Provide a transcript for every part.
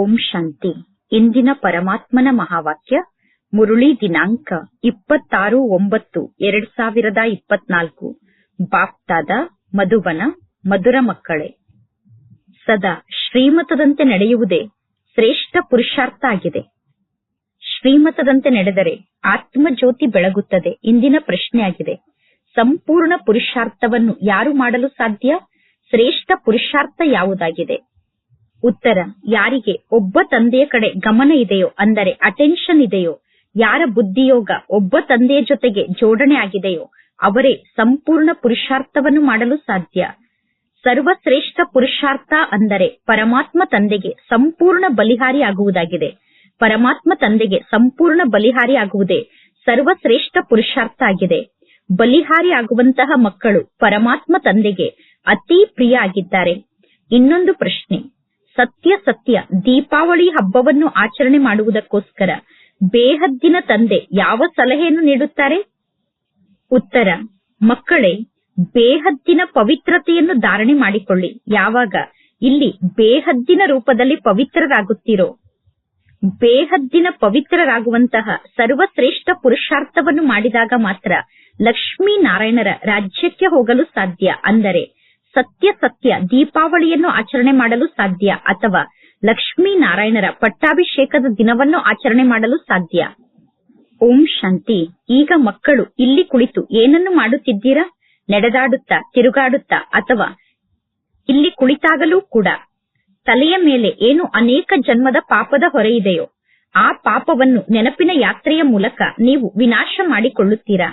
ಓಂ ಶಾಂತಿ. ಇಂದಿನ ಪರಮಾತ್ಮನ ಮಹಾವಾಕ್ಯ, ಮುರುಳಿ ದಿನಾಂಕ ಇಪ್ಪತ್ತಾರು ಒಂಬತ್ತು ಎರಡ್ ಸಾವಿರದ ಇಪ್ಪತ್ನಾಲ್ಕು. ಬಾಪ್ತಾದ ಮಧುಬನ ಮಧುರ ಮಕ್ಕಳೇ. ಸದಾ ಶ್ರೀಮತದಂತೆ ನಡೆಯುವುದೇ ಶ್ರೇಷ್ಠ ಪುರುಷಾರ್ಥ ಆಗಿದೆ. ಶ್ರೀಮತದಂತೆ ನಡೆದರೆ ಆತ್ಮಜ್ಯೋತಿ ಬೆಳಗುತ್ತದೆ ಇಂದಿನ ಪ್ರಶ್ನೆಯಾಗಿದೆ. ಸಂಪೂರ್ಣ ಪುರುಷಾರ್ಥವನ್ನು ಯಾರು ಮಾಡಲು ಸಾಧ್ಯ? ಶ್ರೇಷ್ಠ ಪುರುಷಾರ್ಥ ಯಾವುದಾಗಿದೆ? ಉತ್ತರ, ಯಾರಿಗೆ ಒಬ್ಬ ತಂದೆಯ ಕಡೆ ಗಮನ ಇದೆಯೋ, ಅಂದರೆ ಅಟೆನ್ಷನ್ ಇದೆಯೋ, ಯಾರ ಬುದ್ಧಿಯೋಗ ಒಬ್ಬ ತಂದೆಯ ಜೊತೆಗೆ ಜೋಡಣೆ ಆಗಿದೆಯೋ, ಅವರೇ ಸಂಪೂರ್ಣ ಪುರುಷಾರ್ಥವನ್ನು ಮಾಡಲು ಸಾಧ್ಯ. ಸರ್ವಶ್ರೇಷ್ಠ ಪುರುಷಾರ್ಥ ಅಂದರೆ ಪರಮಾತ್ಮ ತಂದೆಗೆ ಸಂಪೂರ್ಣ ಬಲಿಹಾರಿ ಆಗುವುದಾಗಿದೆ. ಪರಮಾತ್ಮ ತಂದೆಗೆ ಸಂಪೂರ್ಣ ಬಲಿಹಾರಿ ಆಗುವುದೇ ಸರ್ವಶ್ರೇಷ್ಠ ಪುರುಷಾರ್ಥ ಆಗಿದೆ. ಬಲಿಹಾರಿ ಆಗುವಂತಹ ಮಕ್ಕಳು ಪರಮಾತ್ಮ ತಂದೆಗೆ ಅತಿ ಪ್ರಿಯ ಆಗಿದ್ದಾರೆ. ಇನ್ನೊಂದು ಪ್ರಶ್ನೆ. ಸತ್ಯ ಸತ್ಯ ದೀಪಾವಳಿ ಹಬ್ಬವನ್ನು ಆಚರಣೆ ಮಾಡುವುದಕ್ಕೋಸ್ಕರ ಬೇಹದ್ದಿನ ತಂದೆ ಯಾವ ಸಲಹೆಯನ್ನು ನೀಡುತ್ತಾರೆ? ಉತ್ತರ, ಮಕ್ಕಳೇ, ಬೇಹದ್ದಿನ ಪವಿತ್ರತೆಯನ್ನು ಧಾರಣೆ ಮಾಡಿಕೊಳ್ಳಿ. ಯಾವಾಗ? ಇಲ್ಲಿ ಬೇಹದ್ದಿನ ರೂಪದಲ್ಲಿ ಪವಿತ್ರರಾಗುತ್ತೀರೋ. ಬೇಹದ್ದಿನ ಪವಿತ್ರರಾಗುವಂತಹ ಸರ್ವಶ್ರೇಷ್ಠ ಪುರುಷಾರ್ಥವನ್ನು ಮಾಡಿದಾಗ ಮಾತ್ರ ಲಕ್ಷ್ಮೀ ನಾರಾಯಣರ ರಾಜ್ಯಕ್ಕೆ ಹೋಗಲು ಸಾಧ್ಯ. ಅಂದರೆ ಸತ್ಯ ಸತ್ಯ ದೀಪಾವಳಿಯನ್ನು ಆಚರಣೆ ಮಾಡಲು ಸಾಧ್ಯ ಅಥವಾ ಲಕ್ಷ್ಮೀ ನಾರಾಯಣರ ಪಟ್ಟಾಭಿಷೇಕದ ದಿನವನ್ನು ಆಚರಣೆ ಮಾಡಲು ಸಾಧ್ಯ? ಓಂ ಶಾಂತಿ. ಈಗ ಮಕ್ಕಳು ಇಲ್ಲಿ ಕುಳಿತು ಏನನ್ನು ಮಾಡುತ್ತಿದ್ದೀರಾ? ನಡೆದಾಡುತ್ತಾ, ತಿರುಗಾಡುತ್ತಾ ಅಥವಾ ಇಲ್ಲಿ ಕುಳಿತಾಗಲೂ ಕೂಡ? ತಲೆಯ ಮೇಲೆ ಏನು ಅನೇಕ ಜನ್ಮದ ಪಾಪದ ಹೊರೆಯಿದೆಯೋ, ಆ ಪಾಪವನ್ನು ನೆನಪಿನ ಯಾತ್ರೆಯ ಮೂಲಕ ನೀವು ವಿನಾಶ ಮಾಡಿಕೊಳ್ಳುತ್ತೀರಾ?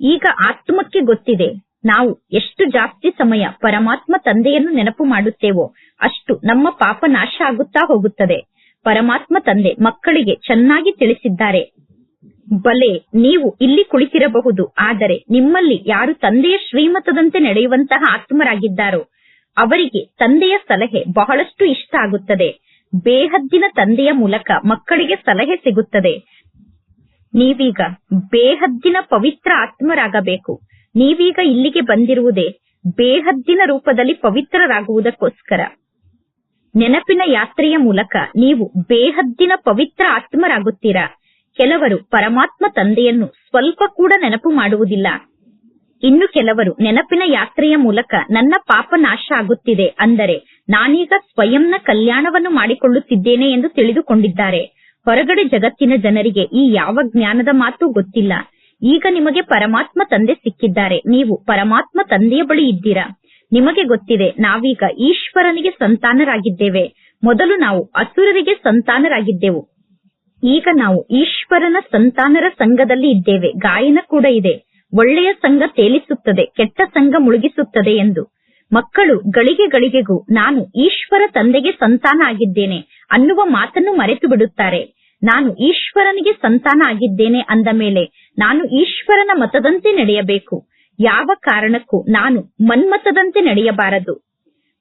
ಈಗ ಆತ್ಮಕ್ಕೆ ಗೊತ್ತಿದೆ. ನಾವು ಎಷ್ಟು ಜಾಸ್ತಿ ಸಮಯ ಪರಮಾತ್ಮ ತಂದೆಯನ್ನು ನೆನಪು ಮಾಡುತ್ತೇವೋ ಅಷ್ಟು ನಮ್ಮ ಪಾಪ ನಾಶ ಆಗುತ್ತಾ ಹೋಗುತ್ತದೆ. ಪರಮಾತ್ಮ ತಂದೆ ಮಕ್ಕಳಿಗೆ ಚೆನ್ನಾಗಿ ತಿಳಿಸಿದ್ದಾರೆ. ಬಲೆ, ನೀವು ಇಲ್ಲಿ ಕುಳಿತಿರಬಹುದು, ಆದರೆ ನಿಮ್ಮಲ್ಲಿ ಯಾರು ತಂದೆಯ ಶ್ರೀಮತದಂತೆ ನಡೆಯುವಂತಹ ಆತ್ಮರಾಗಿದ್ದಾರೋ, ಅವರಿಗೆ ತಂದೆಯ ಸಲಹೆ ಬಹಳಷ್ಟು ಇಷ್ಟ ಆಗುತ್ತದೆ. ಬೇಹದ್ದಿನ ತಂದೆಯ ಮೂಲಕ ಮಕ್ಕಳಿಗೆ ಸಲಹೆ ಸಿಗುತ್ತದೆ. ನೀವೀಗ ಬೇಹದ್ದಿನ ಪವಿತ್ರ ಆತ್ಮರಾಗಬೇಕು. ನೀವೀಗ ಇಲ್ಲಿಗೆ ಬಂದಿರುವುದೇ ಬೇಹದ್ದಿನ ರೂಪದಲ್ಲಿ ಪವಿತ್ರರಾಗುವುದಕ್ಕೋಸ್ಕರ. ನೆನಪಿನ ಯಾತ್ರೆಯ ಮೂಲಕ ನೀವು ಬೇಹದ್ದಿನ ಪವಿತ್ರ ಆತ್ಮರಾಗುತ್ತೀರಾ? ಕೆಲವರು ಪರಮಾತ್ಮ ತಂದೆಯನ್ನು ಸ್ವಲ್ಪ ಕೂಡ ನೆನಪು ಮಾಡುವುದಿಲ್ಲ. ಇನ್ನು ಕೆಲವರು ನೆನಪಿನ ಯಾತ್ರೆಯ ಮೂಲಕ ನನ್ನ ಪಾಪ ನಾಶ ಆಗುತ್ತಿದೆ ಅಂದರೆ ನಾನೀಗ ಸ್ವಯಂನ ಕಲ್ಯಾಣವನ್ನು ಮಾಡಿಕೊಳ್ಳುತ್ತಿದ್ದೇನೆ ಎಂದು ತಿಳಿದುಕೊಂಡಿದ್ದಾರೆ. ಹೊರಗಡೆ ಜಗತ್ತಿನ ಜನರಿಗೆ ಈ ಯಾವ ಜ್ಞಾನದ ಮಾತು ಗೊತ್ತಿಲ್ಲ. ಈಗ ನಿಮಗೆ ಪರಮಾತ್ಮ ತಂದೆ ಸಿಕ್ಕಿದ್ದಾರೆ. ನೀವು ಪರಮಾತ್ಮ ತಂದೆಯ ಬಳಿ ಇದ್ದೀರಾ? ನಿಮಗೆ ಗೊತ್ತಿದೆ, ನಾವೀಗ ಈಶ್ವರನಿಗೆ ಸಂತಾನರಾಗಿದ್ದೇವೆ. ಮೊದಲು ನಾವು ಅಸುರರಿಗೆ ಸಂತಾನರಾಗಿದ್ದೆವು. ಈಗ ನಾವು ಈಶ್ವರನ ಸಂತಾನರ ಸಂಘದಲ್ಲಿ ಇದ್ದೇವೆ. ಗಾಯನ ಕೂಡ ಇದೆ. ಒಳ್ಳೆಯ ಸಂಘ ತೇಲಿಸುತ್ತದೆ, ಕೆಟ್ಟ ಸಂಘ ಮುಳುಗಿಸುತ್ತದೆ ಎಂದು. ಮಕ್ಕಳು ಗಳಿಗೆ ಗಳಿಗೆಗೂ ನಾನು ಈಶ್ವರ ತಂದೆಗೆ ಸಂತಾನ ಆಗಿದ್ದೇನೆ ಅನ್ನುವ ಮಾತನ್ನು ಮರೆತು ಬಿಡುತ್ತಾರೆ ನಾನು ಈಶ್ವರನಿಗೆ ಸಂತಾನ ಆಗಿದ್ದೇನೆ ಅಂದ ಮೇಲೆ ನಾನು ಈಶ್ವರನ ಮತದಂತೆ ನಡೆಯಬೇಕು. ಯಾವ ಕಾರಣಕ್ಕೂ ನಾನು ಮನ್ಮತದಂತೆ ನಡೆಯಬಾರದು.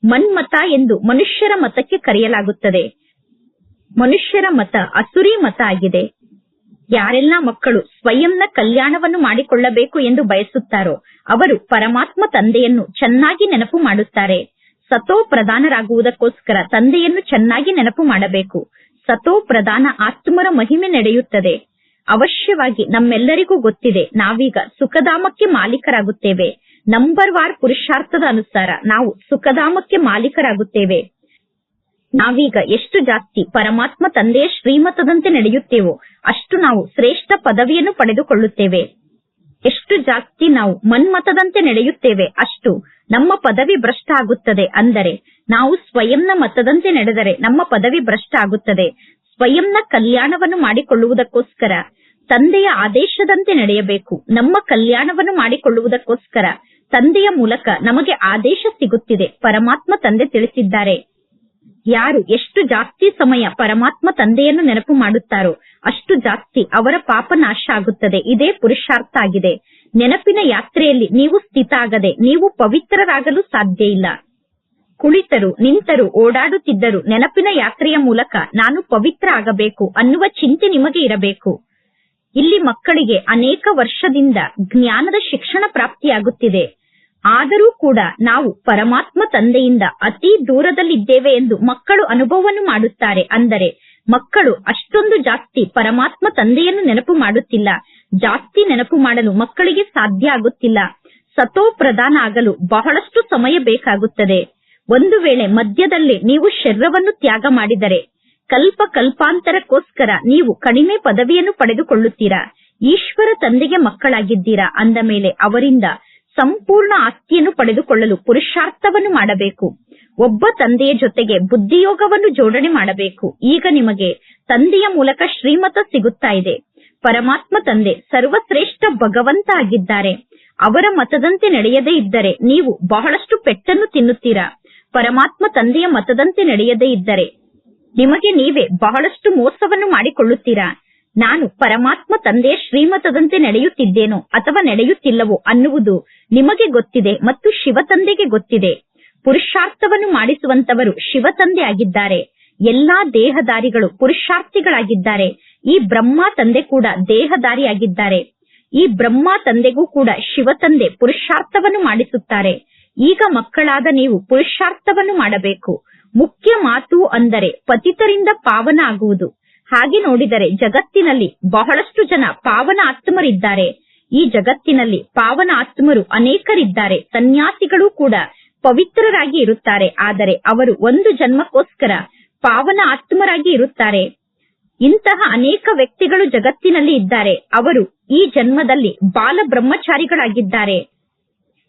ಮನ್ಮತ ಎಂದು ಮನುಷ್ಯರ ಮತಕ್ಕೆ ಕರೆಯಲಾಗುತ್ತದೆ. ಮನುಷ್ಯರ ಮತ ಅಸುರಿ ಮತ ಆಗಿದೆ. ಯಾರೆಲ್ಲ ಮಕ್ಕಳು ಸ್ವಯಂನ ಕಲ್ಯಾಣವನ್ನು ಮಾಡಿಕೊಳ್ಳಬೇಕು ಎಂದು ಬಯಸುತ್ತಾರೋ, ಅವರು ಪರಮಾತ್ಮ ತಂದೆಯನ್ನು ಚೆನ್ನಾಗಿ ನೆನಪು ಮಾಡುತ್ತಾರೆ. ಸತೋ ಪ್ರಧಾನರಾಗುವುದಕ್ಕೋಸ್ಕರ ತಂದೆಯನ್ನು ಚೆನ್ನಾಗಿ ನೆನಪು ಮಾಡಬೇಕು. ಸತೋ ಪ್ರಧಾನ ಆತ್ಮರ ಮಹಿಮೆ ನಡೆಯುತ್ತದೆ. ಅವಶ್ಯವಾಗಿ ನಮ್ಮೆಲ್ಲರಿಗೂ ಗೊತ್ತಿದೆ, ನಾವೀಗ ಸುಖಧಾಮಕ್ಕೆ ಮಾಲೀಕರಾಗುತ್ತೇವೆ. ನಂಬರ್ ವಾರ್ ಪುರುಷಾರ್ಥದ ಅನುಸಾರ ನಾವು ಸುಖಧಾಮಕ್ಕೆ ಮಾಲೀಕರಾಗುತ್ತೇವೆ. ನಾವೀಗ ಎಷ್ಟು ಜಾಸ್ತಿ ಪರಮಾತ್ಮ ತಂದೆಯ ಶ್ರೀಮತದಂತೆ ನಡೆಯುತ್ತೇವೋ, ಅಷ್ಟು ನಾವು ಶ್ರೇಷ್ಠ ಪದವಿಯನ್ನು ಪಡೆದುಕೊಳ್ಳುತ್ತೇವೆ. ಎಷ್ಟು ಜಾಸ್ತಿ ನಾವು ಮನ್ಮತದಂತೆ ನಡೆಯುತ್ತೇವೆ, ಅಷ್ಟು ನಮ್ಮ ಪದವಿ ಭ್ರಷ್ಟ ಆಗುತ್ತದೆ ಅಂದರೆ ನಾವು ಸ್ವಯಂನ ಮತದಂತೆ ನಡೆದರೆ ನಮ್ಮ ಪದವಿ ಭ್ರಷ್ಟ ಆಗುತ್ತದೆ ಸ್ವಯಂನ ಕಲ್ಯಾಣವನ್ನು ಮಾಡಿಕೊಳ್ಳುವುದಕ್ಕೋಸ್ಕರ, ತಂದೆಯ ಆದೇಶದಂತೆ ನಡೆಯಬೇಕು. ನಮ್ಮ ಕಲ್ಯಾಣವನ್ನು ಮಾಡಿಕೊಳ್ಳುವುದಕ್ಕೋಸ್ಕರ, ತಂದೆಯ ಮೂಲಕ ನಮಗೆ ಆದೇಶ ಸಿಗುತ್ತಿದೆ, ಪರಮಾತ್ಮ ತಂದೆ ತಿಳಿಸಿದ್ದಾರೆ. ಯಾರು ಎಷ್ಟು ಜಾಸ್ತಿ ಸಮಯ ಪರಮಾತ್ಮ ತಂದೆಯನ್ನು ನೆನಪು ಮಾಡುತ್ತಾರೋ, ಅಷ್ಟು ಜಾಸ್ತಿ ಅವರ ಪಾಪ ನಾಶ ಆಗುತ್ತದೆ. ಇದೇ ಪುರುಷಾರ್ಥ ಆಗಿದೆ. ನೆನಪಿನ ಯಾತ್ರೆಯಲ್ಲಿ ನೀವು ಸ್ಥಿತ ಆಗದೆ, ನೀವು ಪವಿತ್ರರಾಗಲು ಸಾಧ್ಯ ಇಲ್ಲ. ಕುಳಿತರು, ನಿಂತರು, ಓಡಾಡುತ್ತಿದ್ದರು. ನೆನಪಿನ ಯಾತ್ರೆಯ ಮೂಲಕ ನಾನು ಪವಿತ್ರ ಆಗಬೇಕು ಅನ್ನುವ ಚಿಂತೆ ನಿಮಗೆ ಇರಬೇಕು. ಇಲ್ಲಿ ಮಕ್ಕಳಿಗೆ ಅನೇಕ ವರ್ಷದಿಂದ ಜ್ಞಾನದ ಶಿಕ್ಷಣ ಪ್ರಾಪ್ತಿಯಾಗುತ್ತಿದೆ. ಆದರೂ ಕೂಡ ನಾವು ಪರಮಾತ್ಮ ತಂದೆಯಿಂದ ಅತಿ ದೂರದಲ್ಲಿದ್ದೇವೆ ಎಂದು ಮಕ್ಕಳು ಅನುಭವವನ್ನು ಮಾಡುತ್ತಾರೆ. ಅಂದರೆ ಮಕ್ಕಳು ಅಷ್ಟೊಂದು ಜಾಸ್ತಿ ಪರಮಾತ್ಮ ತಂದೆಯನ್ನು ನೆನಪು ಮಾಡುತ್ತಿಲ್ಲ. ಜಾಸ್ತಿ ನೆನಪು ಮಾಡಲು ಮಕ್ಕಳಿಗೆ ಸಾಧ್ಯ ಆಗುತ್ತಿಲ್ಲ. ಸತೋ ಪ್ರಧಾನ ಆಗಲು ಬಹಳಷ್ಟು ಸಮಯ ಬೇಕಾಗುತ್ತದೆ. ಒಂದು ವೇಳೆ ಮಧ್ಯದಲ್ಲಿ ನೀವು ಶರೀರವನ್ನು ತ್ಯಾಗ ಮಾಡಿದರೆ ಕಲ್ಪ ಕಲ್ಪಾಂತರಕ್ಕೋಸ್ಕರ ನೀವು ಕಡಿಮೆ ಪದವಿಯನ್ನು ಪಡೆದುಕೊಳ್ಳುತ್ತೀರಾ? ಈಶ್ವರ ತಂದೆಗೆ ಮಕ್ಕಳಾಗಿದ್ದೀರಾ? ಅಂದ ಮೇಲೆ ಅವರಿಂದ ಸಂಪೂರ್ಣ ಆಸ್ತಿಯನ್ನು ಪಡೆದುಕೊಳ್ಳಲು ಪುರುಷಾರ್ಥವನ್ನು ಮಾಡಬೇಕು. ಒಬ್ಬ ತಂದೆಯ ಜೊತೆಗೆ ಬುದ್ಧಿಯೋಗವನ್ನು ಜೋಡಣೆ ಮಾಡಬೇಕು. ಈಗ ನಿಮಗೆ ತಂದೆಯ ಮೂಲಕ ಶ್ರೀಮತ ಸಿಗುತ್ತಾ ಇದೆ. ಪರಮಾತ್ಮ ತಂದೆ ಸರ್ವಶ್ರೇಷ್ಠ ಭಗವಂತ ಆಗಿದ್ದಾರೆ. ಅವರ ಮತದಂತೆ ನಡೆಯದೇ ಇದ್ದರೆ ನೀವು ಬಹಳಷ್ಟು ಪೆಟ್ಟನ್ನು ತಿನ್ನುತ್ತೀರಾ? ಪರಮಾತ್ಮ ತಂದೆಯ ಮತದಂತೆ ನಡೆಯದೇ ಇದ್ದರೆ ನಿಮಗೆ ನೀವೇ ಬಹಳಷ್ಟು ಮೋಸವನ್ನು ಮಾಡಿಕೊಳ್ಳುತ್ತೀರಾ? ನಾನು ಪರಮಾತ್ಮ ತಂದೆಯ ಶ್ರೀಮತದಂತೆ ನಡೆಯುತ್ತಿದ್ದೇನೋ ಅಥವಾ ನಡೆಯುತ್ತಿಲ್ಲವೋ ಅನ್ನುವುದು ನಿಮಗೆ ಗೊತ್ತಿದೆ ಮತ್ತು ಶಿವ ತಂದೆಗೆ ಗೊತ್ತಿದೆ. ಪುರುಷಾರ್ಥವನ್ನು ಮಾಡಿಸುವಂತವರು ಶಿವ ತಂದೆ ಆಗಿದ್ದಾರೆ. ಎಲ್ಲಾ ದೇಹದಾರಿಗಳು ಪುರುಷಾರ್ಥಿಗಳಾಗಿದ್ದಾರೆ. ಈ ಬ್ರಹ್ಮ ತಂದೆ ಕೂಡ ದೇಹದಾರಿಯಾಗಿದ್ದಾರೆ. ಈ ಬ್ರಹ್ಮ ತಂದೆಗೂ ಕೂಡ ಶಿವ ತಂದೆ ಪುರುಷಾರ್ಥವನ್ನು ಮಾಡಿಸುತ್ತಾರೆ. ಈಗ ಮಕ್ಕಳಾದ ನೀವು ಪುರುಷಾರ್ಥವನ್ನು ಮಾಡಬೇಕು. ಮುಖ್ಯ ಮಾತು ಅಂದರೆ ಪತಿತರಿಂದ ಪಾವನ ಆಗುವುದು. ಹಾಗೆ ನೋಡಿದರೆ ಜಗತ್ತಿನಲ್ಲಿ ಬಹಳಷ್ಟು ಜನ ಪಾವನ ಆತ್ಮರಿದ್ದಾರೆ. ಈ ಜಗತ್ತಿನಲ್ಲಿ ಪಾವನ ಆತ್ಮರು ಅನೇಕರಿದ್ದಾರೆ. ಸನ್ಯಾಸಿಗಳು ಕೂಡ ಪವಿತ್ರರಾಗಿ ಇರುತ್ತಾರೆ. ಆದರೆ ಅವರು ಒಂದು ಜನ್ಮಕ್ಕೋಸ್ಕರ ಪಾವನ ಆತ್ಮರಾಗಿ ಇರುತ್ತಾರೆ. ಇಂತಹ ಅನೇಕ ವ್ಯಕ್ತಿಗಳು ಜಗತ್ತಿನಲ್ಲಿ ಇದ್ದಾರೆ. ಅವರು ಈ ಜನ್ಮದಲ್ಲಿ ಬಾಲ ಬ್ರಹ್ಮಚಾರಿಗಳಾಗಿದ್ದಾರೆ.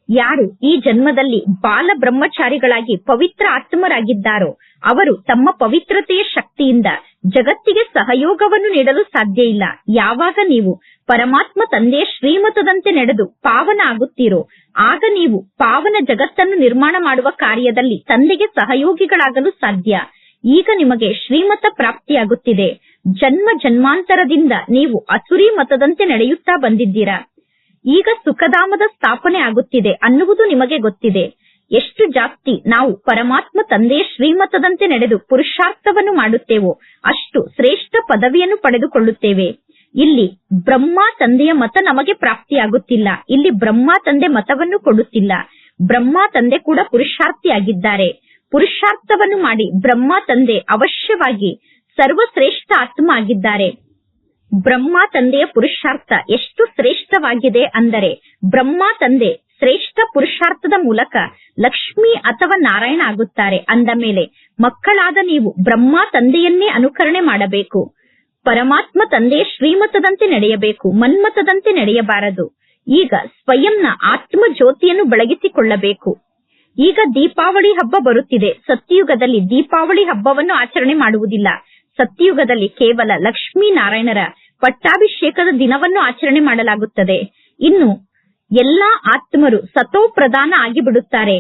ಯಾರು ಈ ಜನ್ಮದಲ್ಲಿ ಬಾಲ ಬ್ರಹ್ಮಚಾರಿಗಳಾಗಿ ಪವಿತ್ರ ಆತ್ಮರಾಗಿದ್ದಾರೋ ಅವರು ತಮ್ಮ ಪವಿತ್ರತೆಯ ಶಕ್ತಿಯಿಂದ ಜಗತ್ತಿಗೆ ಸಹಯೋಗವನ್ನು ನೀಡಲು ಸಾಧ್ಯ ಇಲ್ಲ. ಯಾವಾಗ ನೀವು ಪರಮಾತ್ಮ ತಂದೆಯ ಶ್ರೀಮತದಂತೆ ನಡೆದು ಪಾವನ ಆಗುತ್ತೀರೋ, ಆಗ ನೀವು ಪಾವನ ಜಗತ್ತನ್ನು ನಿರ್ಮಾಣ ಮಾಡುವ ಕಾರ್ಯದಲ್ಲಿ ತಂದೆಗೆ ಸಹಯೋಗಿಗಳಾಗಲು ಸಾಧ್ಯ. ಈಗ ನಿಮಗೆ ಶ್ರೀಮತ ಪ್ರಾಪ್ತಿಯಾಗುತ್ತಿದೆ. ಜನ್ಮ ಜನ್ಮಾಂತರದಿಂದ ನೀವು ಅಸುರಿ ಮತದಂತೆ ನಡೆಯುತ್ತಾ ಬಂದಿದ್ದೀರಾ? ಈಗ ಸುಖಧಾಮದ ಸ್ಥಾಪನೆ ಆಗುತ್ತಿದೆ ಅನ್ನುವುದು ನಿಮಗೆ ಗೊತ್ತಿದೆ. ಎಷ್ಟು ಜಾಸ್ತಿ ನಾವು ಪರಮಾತ್ಮ ತಂದೆಯ ಶ್ರೀಮತದಂತೆ ನಡೆದು ಪುರುಷಾರ್ಥವನ್ನು ಮಾಡುತ್ತೇವೋ ಅಷ್ಟು ಶ್ರೇಷ್ಠ ಪದವಿಯನ್ನು ಪಡೆದುಕೊಳ್ಳುತ್ತೇವೆ. ಇಲ್ಲಿ ಬ್ರಹ್ಮ ತಂದೆಯ ಮತ ನಮಗೆ ಪ್ರಾಪ್ತಿಯಾಗುತ್ತಿಲ್ಲ. ಇಲ್ಲಿ ಬ್ರಹ್ಮ ತಂದೆ ಮತವನ್ನು ಕೊಡುತ್ತಿಲ್ಲ. ಬ್ರಹ್ಮ ತಂದೆ ಕೂಡ ಪುರುಷಾರ್ಥಿಯಾಗಿದ್ದಾರೆ. ಪುರುಷಾರ್ಥವನ್ನು ಮಾಡಿ ಬ್ರಹ್ಮ ತಂದೆ ಅವಶ್ಯವಾಗಿ ಸರ್ವಶ್ರೇಷ್ಠ ಆತ್ಮ ಆಗಿದ್ದಾರೆ. ಬ್ರಹ್ಮ ತಂದೆಯ ಪುರುಷಾರ್ಥ ಎಷ್ಟು ಶ್ರೇಷ್ಠವಾಗಿದೆ ಅಂದರೆ ಬ್ರಹ್ಮ ತಂದೆ ಶ್ರೇಷ್ಠ ಪುರುಷಾರ್ಥದ ಮೂಲಕ ಲಕ್ಷ್ಮಿ ಅಥವಾ ನಾರಾಯಣ ಆಗುತ್ತಾರೆ. ಅಂದ ಮೇಲೆ ಮಕ್ಕಳಾದ ನೀವು ಬ್ರಹ್ಮ ತಂದೆಯನ್ನೇ ಅನುಕರಣೆ ಮಾಡಬೇಕು. ಪರಮಾತ್ಮ ತಂದೆಯ ಶ್ರೀಮತದಂತೆ ನಡೆಯಬೇಕು ಮನ್ಮತದಂತೆ ನಡೆಯಬಾರದು. ಈಗ ಸ್ವಯಂನ ಆತ್ಮ ಜ್ಯೋತಿಯನ್ನು ಬೆಳಗಿಸಿಕೊಳ್ಳಬೇಕು. ಈಗ ದೀಪಾವಳಿ ಹಬ್ಬ ಬರುತ್ತಿದೆ. ಸತ್ಯಯುಗದಲ್ಲಿ ದೀಪಾವಳಿ ಹಬ್ಬವನ್ನು ಆಚರಣೆ ಮಾಡುವುದಿಲ್ಲ. ಸತ್ಯಯುಗದಲ್ಲಿ ಕೇವಲ ಲಕ್ಷ್ಮೀ ನಾರಾಯಣರ ಪಟ್ಟಾಭಿಷೇಕದ ದಿನವನ್ನು ಆಚರಣೆ ಮಾಡಲಾಗುತ್ತದೆ. ಇನ್ನು ಎಲ್ಲಾ ಆತ್ಮರು ಸತೋ ಪ್ರಧಾನ ಆಗಿಬಿಡುತ್ತಾರೆ.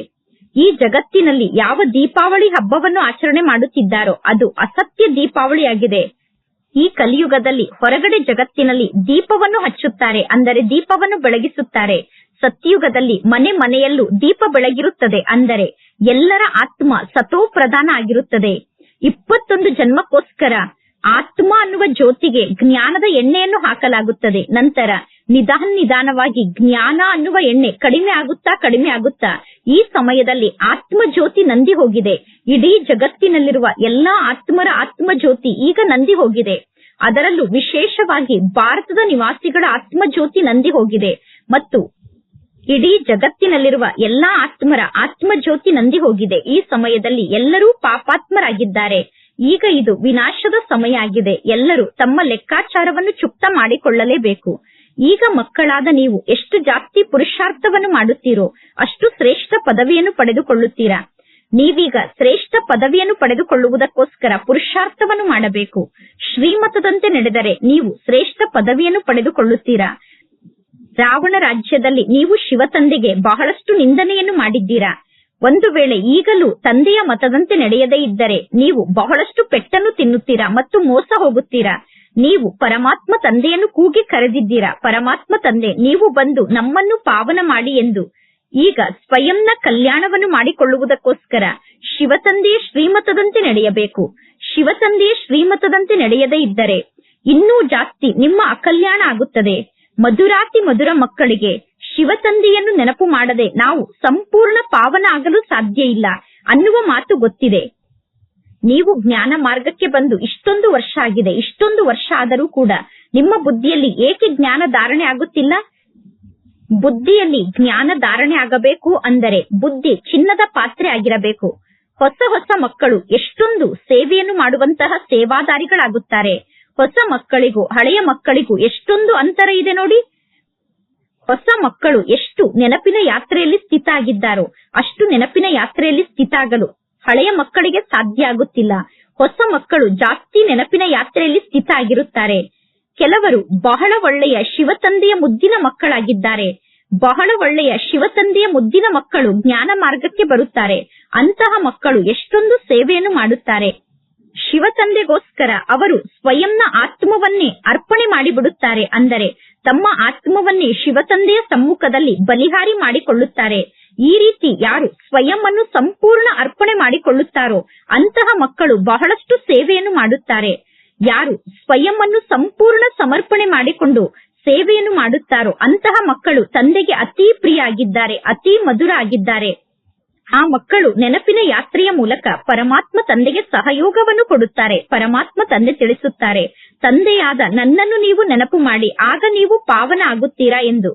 ಈ ಜಗತ್ತಿನಲ್ಲಿ ಯಾವ ದೀಪಾವಳಿ ಹಬ್ಬವನ್ನು ಆಚರಣೆ ಮಾಡುತ್ತಿದ್ದಾರೋ ಅದು ಅಸತ್ಯ ದೀಪಾವಳಿಯಾಗಿದೆ. ಈ ಕಲಿಯುಗದಲ್ಲಿ ಹೊರಗಡೆ ಜಗತ್ತಿನಲ್ಲಿ ದೀಪವನ್ನು ಹಚ್ಚುತ್ತಾರೆ ಅಂದರೆ ದೀಪವನ್ನು ಬೆಳಗಿಸುತ್ತಾರೆ. ಸತ್ಯಯುಗದಲ್ಲಿ ಮನೆ ಮನೆಯಲ್ಲೂ ದೀಪ ಬೆಳಗಿರುತ್ತದೆ ಅಂದರೆ ಎಲ್ಲರ ಆತ್ಮ ಸತೋ ಪ್ರಧಾನ ಆಗಿರುತ್ತದೆ. ಇಪ್ಪತ್ತೊಂದು ಜನ್ಮಕ್ಕೋಸ್ಕರ ಆತ್ಮ ಅನ್ನುವ ಜ್ಯೋತಿಗೆ ಜ್ಞಾನದ ಎಣ್ಣೆಯನ್ನು ಹಾಕಲಾಗುತ್ತದೆ. ನಂತರ ನಿಧಾನ ನಿಧಾನವಾಗಿ ಜ್ಞಾನ ಅನ್ನುವ ಎಣ್ಣೆ ಕಡಿಮೆ ಆಗುತ್ತಾ ಕಡಿಮೆ ಆಗುತ್ತಾ ಈ ಸಮಯದಲ್ಲಿ ಆತ್ಮ ಜ್ಯೋತಿ ನಂದಿ ಹೋಗಿದೆ. ಇಡೀ ಜಗತ್ತಿನಲ್ಲಿರುವ ಎಲ್ಲಾ ಆತ್ಮರ ಆತ್ಮ ಜ್ಯೋತಿ ಈಗ ನಂದಿ ಹೋಗಿದೆ. ಅದರಲ್ಲೂ ವಿಶೇಷವಾಗಿ ಭಾರತದ ನಿವಾಸಿಗಳ ಆತ್ಮ ಜ್ಯೋತಿ ನಂದಿ ಹೋಗಿದೆ. ಮತ್ತು ಇಡೀ ಜಗತ್ತಿನಲ್ಲಿರುವ ಎಲ್ಲಾ ಆತ್ಮರ ಆತ್ಮ ಜ್ಯೋತಿ ನಂದಿ ಹೋಗಿದೆ. ಈ ಸಮಯದಲ್ಲಿ ಎಲ್ಲರೂ ಪಾಪಾತ್ಮರಾಗಿದ್ದಾರೆ. ಈಗ ಇದು ವಿನಾಶದ ಸಮಯ ಆಗಿದೆ ಎಲ್ಲರೂ ತಮ್ಮ ಲೆಕ್ಕಾಚಾರವನ್ನು ಚುಕ್ತ ಮಾಡಿಕೊಳ್ಳಲೇಬೇಕು. ಈಗ ಮಕ್ಕಳಾದ ನೀವು ಎಷ್ಟು ಜಾಸ್ತಿ ಪುರುಷಾರ್ಥವನ್ನು ಮಾಡುತ್ತೀರೋ ಅಷ್ಟು ಶ್ರೇಷ್ಠ ಪದವಿಯನ್ನು ಪಡೆದುಕೊಳ್ಳುತ್ತೀರಾ. ನೀವೀಗ ಶ್ರೇಷ್ಠ ಪದವಿಯನ್ನು ಪಡೆದುಕೊಳ್ಳುವುದಕ್ಕೋಸ್ಕರ ಪುರುಷಾರ್ಥವನ್ನು ಮಾಡಬೇಕು. ಶ್ರೀಮತದಂತೆ ನಡೆದರೆ ನೀವು ಶ್ರೇಷ್ಠ ಪದವಿಯನ್ನು ಪಡೆದುಕೊಳ್ಳುತ್ತೀರಾ. ರಾವಣ ರಾಜ್ಯದಲ್ಲಿ ನೀವು ಶಿವ ತಂದೆಗೆ ಬಹಳಷ್ಟು ನಿಂದನೆಯನ್ನು ಮಾಡಿದ್ದೀರಾ? ಒಂದು ವೇಳೆ ಈಗಲೂ ತಂದೆಯ ಮತದಂತೆ ನಡೆಯದೇ ಇದ್ದರೆ ನೀವು ಬಹಳಷ್ಟು ಪೆಟ್ಟನ್ನು ತಿನ್ನುತ್ತೀರಾ ಮತ್ತು ಮೋಸ ಹೋಗುತ್ತೀರಾ? ನೀವು ಪರಮಾತ್ಮ ತಂದೆಯನ್ನು ಕೂಗಿ ಕರೆದಿದ್ದೀರಾ? ಪರಮಾತ್ಮ ತಂದೆ, ನೀವು ಬಂದು ನಮ್ಮನ್ನು ಪಾವನ ಮಾಡಿ ಎಂದು. ಈಗ ಸ್ವಯಂನ ಕಲ್ಯಾಣವನ್ನು ಮಾಡಿಕೊಳ್ಳುವುದಕ್ಕೋಸ್ಕರ ಶಿವತಂದೆಯ ಶ್ರೀಮತದಂತೆ ನಡೆಯಬೇಕು. ಶಿವತಂದೆಯ ಶ್ರೀಮತದಂತೆ ನಡೆಯದೇ ಇದ್ದರೆ ಇನ್ನೂ ಜಾಸ್ತಿ ನಿಮ್ಮ ಅಕಲ್ಯಾಣ ಆಗುತ್ತದೆ. ಮಧುರಾತಿ ಮಧುರ ಮಕ್ಕಳಿಗೆ ಶಿವತಂದೆಯನ್ನು ನೆನಪು ಮಾಡದೆ ನಾವು ಸಂಪೂರ್ಣ ಪಾವನ ಆಗಲು ಸಾಧ್ಯ ಇಲ್ಲ ಅನ್ನುವ ಮಾತು ಗೊತ್ತಿದೆ. ನೀವು ಜ್ಞಾನ ಮಾರ್ಗಕ್ಕೆ ಬಂದು ಇಷ್ಟೊಂದು ವರ್ಷ ಆಗಿದೆ, ಇಷ್ಟೊಂದು ವರ್ಷ ಆದರೂ ಕೂಡ ನಿಮ್ಮ ಬುದ್ಧಿಯಲ್ಲಿ ಏಕೆ ಜ್ಞಾನ ಧಾರಣೆ ಆಗುತ್ತಿಲ್ಲ? ಬುದ್ಧಿಯಲ್ಲಿ ಜ್ಞಾನ ಧಾರಣೆ ಆಗಬೇಕು ಅಂದರೆ ಬುದ್ಧಿ ಚಿನ್ನದ ಪಾತ್ರೆ ಆಗಿರಬೇಕು. ಹೊಸ ಹೊಸ ಮಕ್ಕಳು ಎಷ್ಟೊಂದು ಸೇವೆಯನ್ನು ಮಾಡುವಂತಹ ಸೇವಾದಾರಿಗಳಾಗುತ್ತಾರೆ. ಹೊಸ ಮಕ್ಕಳಿಗೂ, ಹಳೆಯ ಮಕ್ಕಳಿಗೂ ಎಷ್ಟೊಂದು ಅಂತರ ಇದೆ ನೋಡಿ. ಹೊಸ ಮಕ್ಕಳು ಎಷ್ಟು ನೆನಪಿನ ಯಾತ್ರೆಯಲ್ಲಿ ಸ್ಥಿತ ಆಗಿದ್ದಾರೋ, ಅಷ್ಟು ನೆನಪಿನ ಯಾತ್ರೆಯಲ್ಲಿ ಸ್ಥಿತ ಆಗಲು ಹಳೆಯ ಮಕ್ಕಳಿಗೆ ಸಾಧ್ಯ ಆಗುತ್ತಿಲ್ಲ. ಹೊಸ ಮಕ್ಕಳು ಜಾಸ್ತಿ ನೆನಪಿನ ಯಾತ್ರೆಯಲ್ಲಿ ಸ್ಥಿತ ಆಗಿರುತ್ತಾರೆ. ಕೆಲವರು ಬಹಳ ಒಳ್ಳೆಯ ಶಿವತಂದೆಯ ಮುದ್ದಿನ ಮಕ್ಕಳಾಗಿದ್ದಾರೆ. ಬಹಳ ಒಳ್ಳೆಯ ಶಿವತಂದೆಯ ಮುದ್ದಿನ ಮಕ್ಕಳು ಜ್ಞಾನ ಮಾರ್ಗಕ್ಕೆ ಬರುತ್ತಾರೆ. ಅಂತಹ ಮಕ್ಕಳು ಎಷ್ಟೊಂದು ಸೇವೆಯನ್ನು ಮಾಡುತ್ತಾರೆ. ಶಿವತಂದೆಗೋಸ್ಕರ ಅವರು ಸ್ವಯಂನ ಆತ್ಮವನ್ನೇ ಅರ್ಪಣೆ ಮಾಡಿಬಿಡುತ್ತಾರೆ ಅಂದರೆ ತಮ್ಮ ಆತ್ಮವನ್ನೇ ಶಿವತಂದೆಯ ಸಮ್ಮುಖದಲ್ಲಿ ಬಲಿಹಾರಿ ಮಾಡಿಕೊಳ್ಳುತ್ತಾರೆ. ಈ ರೀತಿ ಯಾರು ಸ್ವಯಂ ಅನ್ನು ಸಂಪೂರ್ಣ ಅರ್ಪಣೆ ಮಾಡಿಕೊಳ್ಳುತ್ತಾರೋ ಅಂತಹ ಮಕ್ಕಳು ಬಹಳಷ್ಟು ಸೇವೆಯನ್ನು ಮಾಡುತ್ತಾರೆ. ಯಾರು ಸ್ವಯಂ ಅನ್ನು ಸಂಪೂರ್ಣ ಸಮರ್ಪಣೆ ಮಾಡಿಕೊಂಡು ಸೇವೆಯನ್ನು ಮಾಡುತ್ತಾರೋ ಅಂತಹ ಮಕ್ಕಳು ತಂದೆಗೆ ಅತಿ ಪ್ರಿಯ ಆಗಿದ್ದಾರೆ ಅತಿ ಮಧುರ ಆಗಿದ್ದಾರೆ ಆ ಮಕ್ಕಳು ನೆನಪಿನ ಯಾತ್ರೆಯ ಮೂಲಕ ಪರಮಾತ್ಮ ತಂದೆಗೆ ಸಹಯೋಗವನ್ನು ಕೊಡುತ್ತಾರೆ, ಪರಮಾತ್ಮ ತಂದೆ ತಿಳಿಸುತ್ತಾರೆ, ತಂದೆಯಾದ ನನ್ನನ್ನು ನೀವು ನೆನಪು ಮಾಡಿ, ಆಗ ನೀವು ಪಾವನ ಆಗುತ್ತೀರಾ ಎಂದು.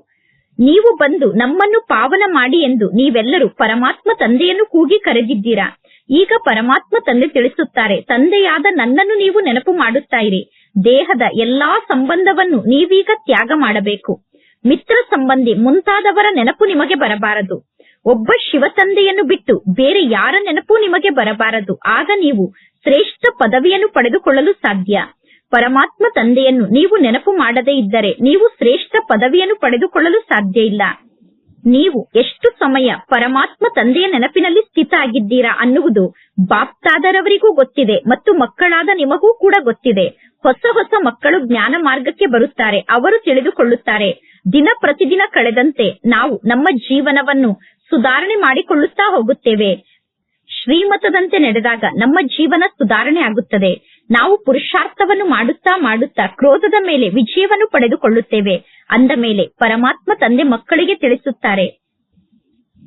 ನೀವು ಬಂದು ನಮ್ಮನ್ನು ಪಾವನ ಮಾಡಿ ಎಂದು ನೀವೆಲ್ಲರೂ ಪರಮಾತ್ಮ ತಂದೆಯನ್ನು ಕೂಗಿ ಕರೆದಿದ್ದೀರಾ? ಈಗ ಪರಮಾತ್ಮ ತಂದೆ ತಿಳಿಸುತ್ತಾರೆ, ತಂದೆಯಾದ ನನ್ನನ್ನು ನೀವು ನೆನಪು ಮಾಡುತ್ತಾ ಇರಿ ದೇಹದ ಎಲ್ಲಾ ಸಂಬಂಧವನ್ನು ನೀವೀಗ ತ್ಯಾಗ ಮಾಡಬೇಕು. ಮಿತ್ರ ಸಂಬಂಧಿ ಮುಂತಾದವರ ನೆನಪು ನಿಮಗೆ ಬರಬಾರದು. ಒಬ್ಬ ಶಿವತಂದೆಯನ್ನು ಬಿಟ್ಟು ಬೇರೆ ಯಾರ ನೆನಪು ನಿಮಗೆ ಬರಬಾರದು. ಆಗ ನೀವು ಶ್ರೇಷ್ಠ ಪದವಿಯನ್ನು ಪಡೆದುಕೊಳ್ಳಲು ಸಾಧ್ಯ. ಪರಮಾತ್ಮ ತಂದೆಯನ್ನು ನೀವು ನೆನಪು ಮಾಡದೇ ಇದ್ದರೆ ನೀವು ಶ್ರೇಷ್ಠ ಪದವಿಯನ್ನು ಪಡೆದುಕೊಳ್ಳಲು ಸಾಧ್ಯ ಇಲ್ಲ. ನೀವು ಎಷ್ಟು ಸಮಯ ಪರಮಾತ್ಮ ತಂದೆಯ ನೆನಪಿನಲ್ಲಿ ಸ್ಥಿತ ಆಗಿದ್ದೀರಾ ಅನ್ನುವುದು ಬಾಪ್ತಾದರವರಿಗೂ ಗೊತ್ತಿದೆ ಮತ್ತು ಮಕ್ಕಳಾದ ನಿಮಗೂ ಕೂಡ ಗೊತ್ತಿದೆ. ಹೊಸ ಹೊಸ ಮಕ್ಕಳು ಜ್ಞಾನ ಮಾರ್ಗಕ್ಕೆ ಬರುತ್ತಾರೆ, ಅವರು ತಿಳಿದುಕೊಳ್ಳುತ್ತಾರೆ. ದಿನ ಪ್ರತಿದಿನ ಕಳೆದಂತೆ ನಾವು ನಮ್ಮ ಜೀವನವನ್ನು ಸುಧಾರಣೆ ಮಾಡಿಕೊಳ್ಳುತ್ತಾ ಹೋಗುತ್ತೇವೆ. ಶ್ರೀಮತದಂತೆ ನಡೆದಾಗ ನಮ್ಮ ಜೀವನ ಸುಧಾರಣೆ ಆಗುತ್ತದೆ. ನಾವು ಪುರುಷಾರ್ಥವನ್ನು ಮಾಡುತ್ತಾ ಮಾಡುತ್ತಾ ಕ್ರೋಧದ ಮೇಲೆ ವಿಜಯವನ್ನು ಪಡೆದುಕೊಳ್ಳುತ್ತೇವೆ. ಅಂದ ಮೇಲೆ ಪರಮಾತ್ಮ ತಂದೆ ಮಕ್ಕಳಿಗೆ ತಿಳಿಸುತ್ತಾರೆ.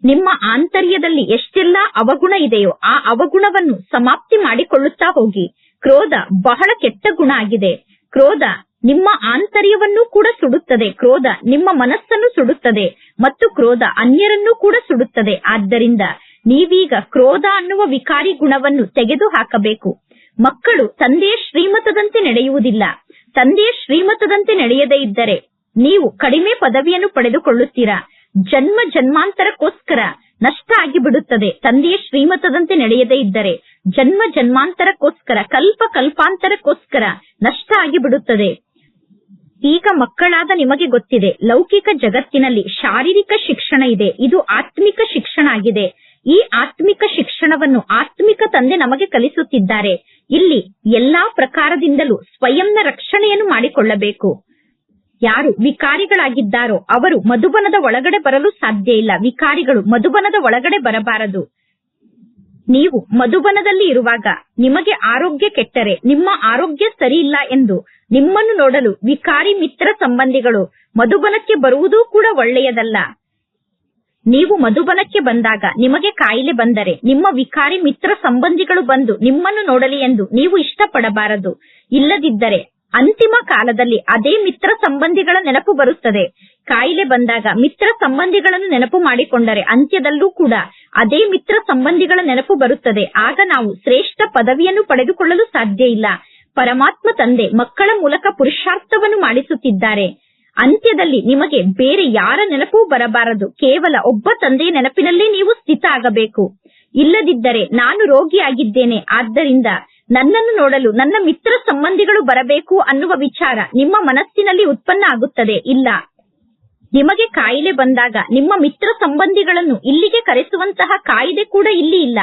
ನಿಮ್ಮ ಆಂತರ್ಯದಲ್ಲಿ ಎಷ್ಟೆಲ್ಲಾ ಅವಗುಣ ಇದೆಯೋ ಆ ಅವಗುಣವನ್ನು ಸಮಾಪ್ತಿ ಮಾಡಿಕೊಳ್ಳುತ್ತಾ ಹೋಗಿ. ಕ್ರೋಧ ಬಹಳ ಕೆಟ್ಟ ಗುಣ ಆಗಿದೆ. ಕ್ರೋಧ ನಿಮ್ಮ ಆಂತರ್ಯವನ್ನೂ ಕೂಡ ಸುಡುತ್ತದೆ, ಕ್ರೋಧ ನಿಮ್ಮ ಮನಸ್ಸನ್ನು ಸುಡುತ್ತದೆ ಮತ್ತು ಕ್ರೋಧ ಅನ್ಯರನ್ನು ಕೂಡ ಸುಡುತ್ತದೆ. ಆದ್ದರಿಂದ ನೀವೀಗ ಕ್ರೋಧ ಅನ್ನುವ ವಿಕಾರಿ ಗುಣವನ್ನು ತೆಗೆದು ಹಾಕಬೇಕು ಮಕ್ಕಳು ತಂದೆಯ ಶ್ರೀಮತದಂತೆ ನಡೆಯುವುದಿಲ್ಲ. ತಂದೆಯ ಶ್ರೀಮತದಂತೆ ನಡೆಯದೇ ಇದ್ದರೆ ನೀವು ಕಡಿಮೆ ಪದವಿಯನ್ನು ಪಡೆದುಕೊಳ್ಳುತ್ತೀರಾ? ಜನ್ಮ ಜನ್ಮಾಂತರಕ್ಕೋಸ್ಕರ ನಷ್ಟ ಆಗಿಬಿಡುತ್ತದೆ. ತಂದೆಯ ಶ್ರೀಮತದಂತೆ ನಡೆಯದೇ ಇದ್ದರೆ ಜನ್ಮ ಜನ್ಮಾಂತರಕ್ಕೋಸ್ಕರ, ಕಲ್ಪ ಕಲ್ಪಾಂತರಕ್ಕೋಸ್ಕರ ನಷ್ಟ ಆಗಿಬಿಡುತ್ತದೆ. ಈಗ ಮಕ್ಕಳಾದ ನಿಮಗೆ ಗೊತ್ತಿದೆ, ಲೌಕಿಕ ಜಗತ್ತಿನಲ್ಲಿ ಶಾರೀರಿಕ ಶಿಕ್ಷಣ ಇದೆ, ಇದು ಆತ್ಮಿಕ ಶಿಕ್ಷಣ ಆಗಿದೆ. ಈ ಆತ್ಮಿಕ ಶಿಕ್ಷಣವನ್ನು ಆತ್ಮಿಕ ತಂದೆ ನಮಗೆ ಕಲಿಸುತ್ತಿದ್ದಾರೆ. ಇಲ್ಲಿ ಎಲ್ಲಾ ಪ್ರಕಾರದಿಂದಲೂ ಸ್ವಯಂನ ರಕ್ಷಣೆಯನ್ನು ಮಾಡಿಕೊಳ್ಳಬೇಕು. ಯಾರು ವಿಕಾರಿಗಳಾಗಿದ್ದಾರೋ ಅವರು ಮಧುಬನದ ಒಳಗಡೆ ಬರಲು ಸಾಧ್ಯ ಇಲ್ಲ. ವಿಕಾರಿಗಳು ಮಧುಬನದ ಒಳಗಡೆ ಬರಬಾರದು. ನೀವು ಮಧುಬನದಲ್ಲಿ ಇರುವಾಗ ನಿಮಗೆ ಆರೋಗ್ಯ ಕೆಟ್ಟರೆ, ನಿಮ್ಮ ಆರೋಗ್ಯ ಸರಿಯಿಲ್ಲ ಎಂದು ನಿಮ್ಮನ್ನು ನೋಡಲು ವಿಕಾರಿ ಮಿತ್ರ ಸಂಬಂಧಿಗಳು ಮಧುಬನಕ್ಕೆ ಬರುವುದೂ ಕೂಡ ಒಳ್ಳೆಯದಲ್ಲ. ನೀವು ಮಧುಬನಕ್ಕೆ ಬಂದಾಗ ನಿಮಗೆ ಕಾಯಿಲೆ ಬಂದರೆ ನಿಮ್ಮ ವಿಕಾರಿ ಮಿತ್ರ ಸಂಬಂಧಿಗಳು ಬಂದು ನಿಮ್ಮನ್ನು ನೋಡಲಿ ಎಂದು ನೀವು ಇಷ್ಟಪಡಬಾರದು. ಇಲ್ಲದಿದ್ದರೆ ಅಂತಿಮ ಕಾಲದಲ್ಲಿ ಅದೇ ಮಿತ್ರ ಸಂಬಂಧಿಗಳ ನೆನಪು ಬರುತ್ತದೆ. ಕಾಯಿಲೆ ಬಂದಾಗ ಮಿತ್ರ ಸಂಬಂಧಿಗಳನ್ನು ನೆನಪು ಮಾಡಿಕೊಂಡರೆ ಅಂತ್ಯದಲ್ಲೂ ಕೂಡ ಅದೇ ಮಿತ್ರ ಸಂಬಂಧಿಗಳ ನೆನಪು ಬರುತ್ತದೆ. ಆಗ ನಾವು ಶ್ರೇಷ್ಠ ಪದವಿಯನ್ನು ಪಡೆದುಕೊಳ್ಳಲು ಸಾಧ್ಯ ಇಲ್ಲ. ಪರಮಾತ್ಮ ತಂದೆ ಮಕ್ಕಳ ಮೂಲಕ ಪುರುಷಾರ್ಥವನ್ನು ಮಾಡಿಸುತ್ತಿದ್ದಾರೆ. ಅಂತ್ಯದಲ್ಲಿ ನಿಮಗೆ ಬೇರೆ ಯಾರ ನೆನಪೂ ಬರಬಾರದು. ಕೇವಲ ಒಬ್ಬ ತಂದೆಯ ನೆನಪಿನಲ್ಲಿ ನೀವು ಸ್ಥಿತ ಆಗಬೇಕು. ಇಲ್ಲದಿದ್ದರೆ ನಾನು ರೋಗಿಯಾಗಿದ್ದೇನೆ. ಆದ್ದರಿಂದ ನನ್ನನ್ನು ನೋಡಲು ನನ್ನ ಮಿತ್ರ ಸಂಬಂಧಿಗಳು ಬರಬೇಕು ಅನ್ನುವ ವಿಚಾರ ನಿಮ್ಮ ಮನಸ್ಸಿನಲ್ಲಿ ಉತ್ಪನ್ನ ಆಗುತ್ತದೆ. ಇಲ್ಲ. ನಿಮಗೆ ಕಾಯಿಲೆ ಬಂದಾಗ ನಿಮ್ಮ ಮಿತ್ರ ಸಂಬಂಧಿಗಳನ್ನು ಇಲ್ಲಿಗೆ ಕರೆಸುವಂತಹ ಕಾಯಿದೆ ಕೂಡ ಇಲ್ಲಿ ಇಲ್ಲ.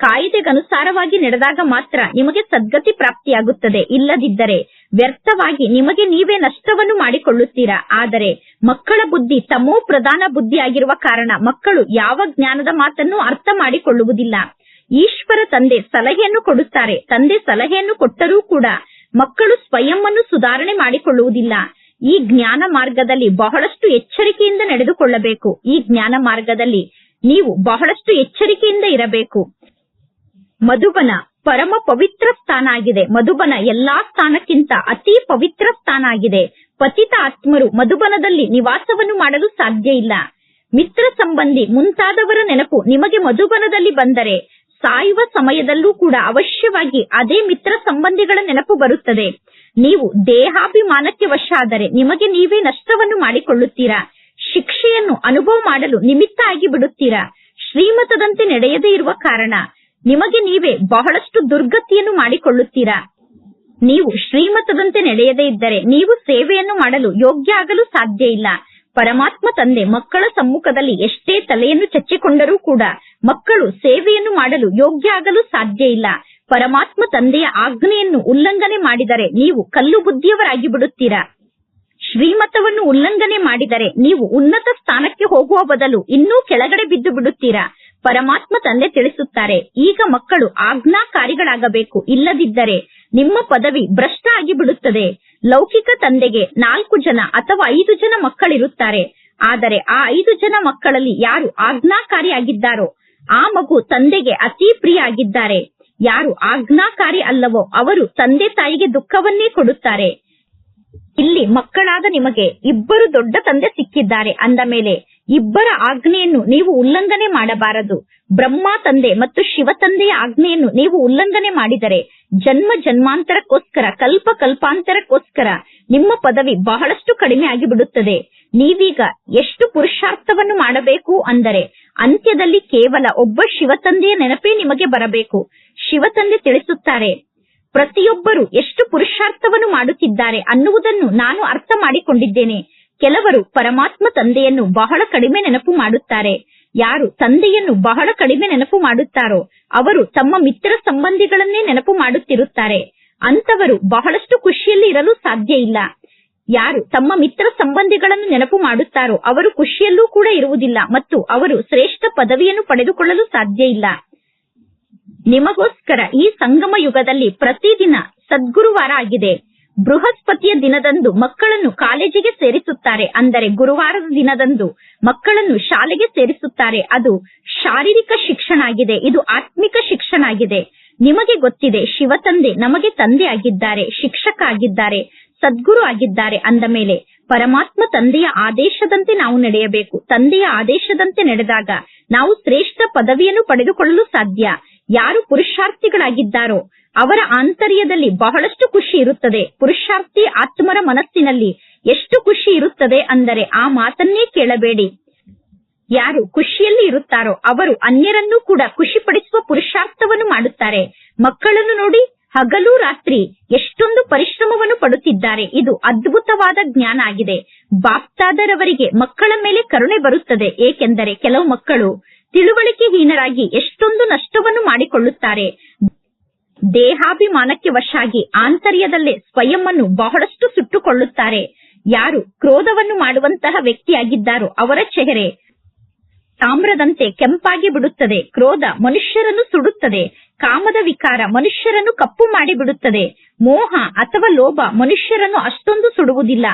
ಕಾಯಿದೆಗನುಸಾರವಾಗಿ ನಡೆದಾಗ ಮಾತ್ರ ನಿಮಗೆ ಸದ್ಗತಿ ಪ್ರಾಪ್ತಿಯಾಗುತ್ತದೆ. ಇಲ್ಲದಿದ್ದರೆ ವ್ಯರ್ಥವಾಗಿ ನಿಮಗೆ ನೀವೇ ನಷ್ಟವನ್ನು ಮಾಡಿಕೊಳ್ಳುತ್ತೀರಾ? ಆದರೆ ಮಕ್ಕಳ ಬುದ್ಧಿ ತಮೋ ಪ್ರಧಾನ ಬುದ್ಧಿಯಾಗಿರುವ ಕಾರಣ ಮಕ್ಕಳು ಯಾವ ಜ್ಞಾನದ ಮಾತನ್ನು ಅರ್ಥ ಮಾಡಿಕೊಳ್ಳುವುದಿಲ್ಲ. ಈಶ್ವರ ತಂದೆ ಸಲಹೆಯನ್ನು ಕೊಡುತ್ತಾರೆ. ತಂದೆ ಸಲಹೆಯನ್ನು ಕೊಟ್ಟರೂ ಕೂಡ ಮಕ್ಕಳು ಸ್ವಯಂ ಅನ್ನು ಸುಧಾರಣೆ ಮಾಡಿಕೊಳ್ಳುವುದಿಲ್ಲ. ಈ ಜ್ಞಾನ ಮಾರ್ಗದಲ್ಲಿ ಬಹಳಷ್ಟು ಎಚ್ಚರಿಕೆಯಿಂದ ನಡೆದುಕೊಳ್ಳಬೇಕು. ಈ ಜ್ಞಾನ ಮಾರ್ಗದಲ್ಲಿ ನೀವು ಬಹಳಷ್ಟು ಎಚ್ಚರಿಕೆಯಿಂದ ಇರಬೇಕು. ಮಧುಬನ ಪರಮ ಪವಿತ್ರ ಸ್ಥಾನ ಆಗಿದೆ ಮಧುಬನ ಎಲ್ಲಾ ಸ್ಥಾನಕ್ಕಿಂತ ಅತಿ ಪವಿತ್ರ ಸ್ಥಾನ ಆಗಿದೆ ಪತಿತ ಆತ್ಮರು ಮಧುಬನದಲ್ಲಿ ನಿವಾಸವನ್ನು ಮಾಡಲು ಸಾಧ್ಯ ಇಲ್ಲ. ಮಿತ್ರ ಸಂಬಂಧಿ ಮುಂತಾದವರ ನೆನಪು ನಿಮಗೆ ಮಧುಬನದಲ್ಲಿ ಬಂದರೆ ಸಾಯುವ ಸಮಯದಲ್ಲೂ ಕೂಡ ಅವಶ್ಯವಾಗಿ ಅದೇ ಮಿತ್ರ ಸಂಬಂಧಿಗಳ ನೆನಪು ಬರುತ್ತದೆ. ನೀವು ದೇಹಾಭಿಮಾನಕ್ಕೆ ವಶ ಆದರೆ ನಿಮಗೆ ನೀವೇ ನಷ್ಟವನ್ನು ಮಾಡಿಕೊಳ್ಳುತ್ತೀರಾ? ಶಿಕ್ಷೆಯನ್ನು ಅನುಭವ ಮಾಡಲು ನಿಮಿತ್ತ ಆಗಿ ಬಿಡುತ್ತೀರಾ ಶ್ರೀಮತದಂತೆ ನಡೆಯದೇ ಇರುವ ಕಾರಣ. ನಿಮಗೆ ನೀವೇ ಬಹಳಷ್ಟು ದುರ್ಗತಿಯನ್ನು ಮಾಡಿಕೊಳ್ಳುತ್ತೀರಾ? ನೀವು ಶ್ರೀಮತದಂತೆ ನಡೆಯದೇ ಇದ್ದರೆ ನೀವು ಸೇವೆಯನ್ನು ಮಾಡಲು ಯೋಗ್ಯ ಆಗಲು ಸಾಧ್ಯ ಇಲ್ಲ. ಪರಮಾತ್ಮ ತಂದೆ ಮಕ್ಕಳ ಸಮ್ಮುಖದಲ್ಲಿ ಎಷ್ಟೇ ತಲೆಯನ್ನು ಚಚ್ಚಿಕೊಂಡರೂ ಕೂಡ ಮಕ್ಕಳು ಸೇವೆಯನ್ನು ಮಾಡಲು ಯೋಗ್ಯ ಆಗಲು ಸಾಧ್ಯ ಇಲ್ಲ. ಪರಮಾತ್ಮ ತಂದೆಯ ಆಜ್ಞೆಯನ್ನು ಉಲ್ಲಂಘನೆ ಮಾಡಿದರೆ ನೀವು ಕಲ್ಲು ಬುದ್ಧಿಯವರಾಗಿ ಬಿಡುತ್ತೀರಾ? ಶ್ರೀಮತವನ್ನು ಉಲ್ಲಂಘನೆ ಮಾಡಿದರೆ ನೀವು ಉನ್ನತ ಸ್ಥಾನಕ್ಕೆ ಹೋಗುವ ಬದಲು ಇನ್ನೂ ಕೆಳಗಡೆ ಬಿದ್ದು ಬಿಡುತ್ತೀರಾ? ಪರಮಾತ್ಮ ತಂದೆ ತಿಳಿಸುತ್ತಾರೆ. ಈಗ ಮಕ್ಕಳು ಆಜ್ಞಾಕಾರಿಗಳಾಗಬೇಕು. ಇಲ್ಲದಿದ್ದರೆ ನಿಮ್ಮ ಪದವಿ ಭ್ರಷ್ಟ ಆಗಿ ಬಿಡುತ್ತದೆ. ಲೌಕಿಕ ತಂದೆಗೆ ನಾಲ್ಕು ಜನ ಅಥವಾ ಐದು ಜನ ಮಕ್ಕಳಿರುತ್ತಾರೆ. ಆದರೆ ಆ ಐದು ಜನ ಮಕ್ಕಳಲ್ಲಿ ಯಾರು ಆಜ್ಞಾಕಾರಿಯಾಗಿದ್ದಾರೋ, ಆ ಮಗು ತಂದೆಗೆ ಅತಿ ಪ್ರಿಯ ಆಗಿದ್ದಾರೆ ಯಾರು ಆಜ್ಞಾಕಾರಿ ಅಲ್ಲವೋ, ಅವರು ತಂದೆ ತಾಯಿಗೆ ದುಃಖವನ್ನೇ ಕೊಡುತ್ತಾರೆ. ಇಲ್ಲಿ ಮಕ್ಕಳಾದ ನಿಮಗೆ ಇಬ್ಬರು ದೊಡ್ಡ ತಂದೆ ಸಿಕ್ಕಿದ್ದಾರೆ ಅಂದ ಮೇಲೆ ಇಬ್ಬರ ಆಜ್ಞೆಯನ್ನು ನೀವು ಉಲ್ಲಂಘನೆ ಮಾಡಬಾರದು. ಬ್ರಹ್ಮ ತಂದೆ ಮತ್ತು ಶಿವ ತಂದೆಯ ಆಜ್ಞೆಯನ್ನು ನೀವು ಉಲ್ಲಂಘನೆ ಮಾಡಿದರೆ ಜನ್ಮ ಜನ್ಮಾಂತರಕ್ಕೋಸ್ಕರ, ಕಲ್ಪ ಕಲ್ಪಾಂತರಕ್ಕೋಸ್ಕರ ನಿಮ್ಮ ಪದವಿ ಬಹಳಷ್ಟು ಕಡಿಮೆ ಆಗಿಬಿಡುತ್ತದೆ. ನೀವೀಗ ಎಷ್ಟು ಪುರುಷಾರ್ಥವನ್ನು ಮಾಡಬೇಕು ಅಂದರೆ ಅಂತ್ಯದಲ್ಲಿ ಕೇವಲ ಒಬ್ಬ ಶಿವ ತಂದೆಯ ನೆನಪೇ ನಿಮಗೆ ಬರಬೇಕು. ಶಿವ ತಂದೆ ತಿಳಿಸುತ್ತಾರೆ, ಪ್ರತಿಯೊಬ್ಬರು ಎಷ್ಟು ಪುರುಷಾರ್ಥವನ್ನು ಮಾಡುತ್ತಿದ್ದಾರೆ ಅನ್ನುವುದನ್ನು ನಾನು ಅರ್ಥ ಮಾಡಿಕೊಂಡಿದ್ದೇನೆ. ಕೆಲವರು ಪರಮಾತ್ಮ ತಂದೆಯನ್ನು ಬಹಳ ಕಡಿಮೆ ನೆನಪು ಮಾಡುತ್ತಾರೆ. ಯಾರು ತಂದೆಯನ್ನು ಬಹಳ ಕಡಿಮೆ ನೆನಪು ಮಾಡುತ್ತಾರೋ, ಅವರು ತಮ್ಮ ಮಿತ್ರ ಸಂಬಂಧಿಗಳನ್ನೇ ನೆನಪು ಮಾಡುತ್ತಿರುತ್ತಾರೆ. ಅಂತವರು ಬಹಳಷ್ಟು ಖುಷಿಯಲ್ಲಿ ಇರಲು ಸಾಧ್ಯ ಇಲ್ಲ. ಯಾರು ತಮ್ಮ ಮಿತ್ರ ಸಂಬಂಧಿಗಳನ್ನು ನೆನಪು ಮಾಡುತ್ತಾರೋ, ಅವರು ಖುಷಿಯಲ್ಲೂ ಕೂಡ ಇರುವುದಿಲ್ಲ ಮತ್ತು ಅವರು ಶ್ರೇಷ್ಠ ಪದವಿಯನ್ನು ಪಡೆದುಕೊಳ್ಳಲು ಸಾಧ್ಯ ಇಲ್ಲ. ನಿಮಗೋಸ್ಕರ ಈ ಸಂಗಮ ಯುಗದಲ್ಲಿ ಪ್ರತಿದಿನ ಸದ್ಗುರುವಾರ ಆಗಿದೆ. ಬೃಹಸ್ಪತಿಯ ದಿನದಂದು ಮಕ್ಕಳನ್ನು ಕಾಲೇಜಿಗೆ ಸೇರಿಸುತ್ತಾರೆ. ಅಂದರೆ ಗುರುವಾರದ ದಿನದಂದು ಮಕ್ಕಳನ್ನು ಶಾಲೆಗೆ ಸೇರಿಸುತ್ತಾರೆ. ಅದು ಶಾರೀರಿಕ ಶಿಕ್ಷಣ ಆಗಿದೆ. ಇದು ಆತ್ಮಿಕ ಶಿಕ್ಷಣ ಆಗಿದೆ. ನಿಮಗೆ ಗೊತ್ತಿದೆ ಶಿವ ತಂದೆ ನಮಗೆ ತಂದೆ ಆಗಿದ್ದಾರೆ, ಶಿಕ್ಷಕ ಆಗಿದ್ದಾರೆ, ಸದ್ಗುರು ಆಗಿದ್ದಾರೆ ಅಂದ ಮೇಲೆ ಪರಮಾತ್ಮ ತಂದೆಯ ಆದೇಶದಂತೆ ನಾವು ನಡೆಯಬೇಕು. ತಂದೆಯ ಆದೇಶದಂತೆ ನಡೆದಾಗ ನಾವು ಶ್ರೇಷ್ಠ ಪದವಿಯನ್ನು ಪಡೆದುಕೊಳ್ಳಲು ಸಾಧ್ಯ. ಯಾರು ಪುರುಷಾರ್ಥಿಗಳಾಗಿದ್ದಾರೋ ಅವರ ಆಂತರ್ಯದಲ್ಲಿ ಬಹಳಷ್ಟು ಖುಷಿ ಇರುತ್ತದೆ. ಪುರುಷಾರ್ಥಿ ಆತ್ಮರ ಮನಸ್ಸಿನಲ್ಲಿ ಎಷ್ಟು ಖುಷಿ ಇರುತ್ತದೆ ಅಂದರೆ ಆ ಮಾತನ್ನೇ ಕೇಳಬೇಡಿ. ಯಾರು ಖುಷಿಯಲ್ಲಿ ಇರುತ್ತಾರೋ ಅವರು ಅನ್ಯರನ್ನು ಕೂಡ ಖುಷಿಪಡಿಸುವ ಪುರುಷಾರ್ಥವನ್ನು ಮಾಡುತ್ತಾರೆ. ಮಕ್ಕಳನ್ನು ನೋಡಿ ಹಗಲು ರಾತ್ರಿ ಎಷ್ಟೊಂದು ಪರಿಶ್ರಮವನ್ನು ಪಡುತ್ತಿದ್ದಾರೆ. ಇದು ಅದ್ಭುತವಾದ ಜ್ಞಾನ ಆಗಿದೆ. ಬಾಪ್ತಾದರವರಿಗೆ ಮಕ್ಕಳ ಮೇಲೆ ಕರುಣೆ ಬರುತ್ತದೆ. ಏಕೆಂದರೆ ಕೆಲವು ಮಕ್ಕಳು ತಿಳುವಳಿಕೆಹೀನರಾಗಿ ಎಷ್ಟೊಂದು ನಷ್ಟವನ್ನು ಮಾಡಿಕೊಳ್ಳುತ್ತಾರೆ. ದೇಹಾಭಿಮಾನಕ್ಕೆ ವಶಾಗಿ ಆಂತರ್ಯದಲ್ಲೇ ಸ್ವಯಂವನ್ನು ಬಹಳಷ್ಟು ಸುಟ್ಟುಕೊಳ್ಳುತ್ತಾರೆ. ಯಾರು ಕ್ರೋಧವನ್ನು ಮಾಡುವಂತಹ ವ್ಯಕ್ತಿಯಾಗಿದ್ದಾರೋ ಅವರ ಚೆಹರೆ ತಾಮ್ರದಂತೆ ಕೆಂಪಾಗಿ ಬಿಡುತ್ತದೆ. ಕ್ರೋಧ ಮನುಷ್ಯರನ್ನು ಸುಡುತ್ತದೆ. ಕಾಮದ ವಿಕಾರ ಮನುಷ್ಯರನ್ನು ಕಪ್ಪು ಮಾಡಿ ಬಿಡುತ್ತದೆ ಮೋಹ ಅಥವಾ ಲೋಭ ಮನುಷ್ಯರನ್ನು ಅಷ್ಟೊಂದು ಸುಡುವುದಿಲ್ಲ.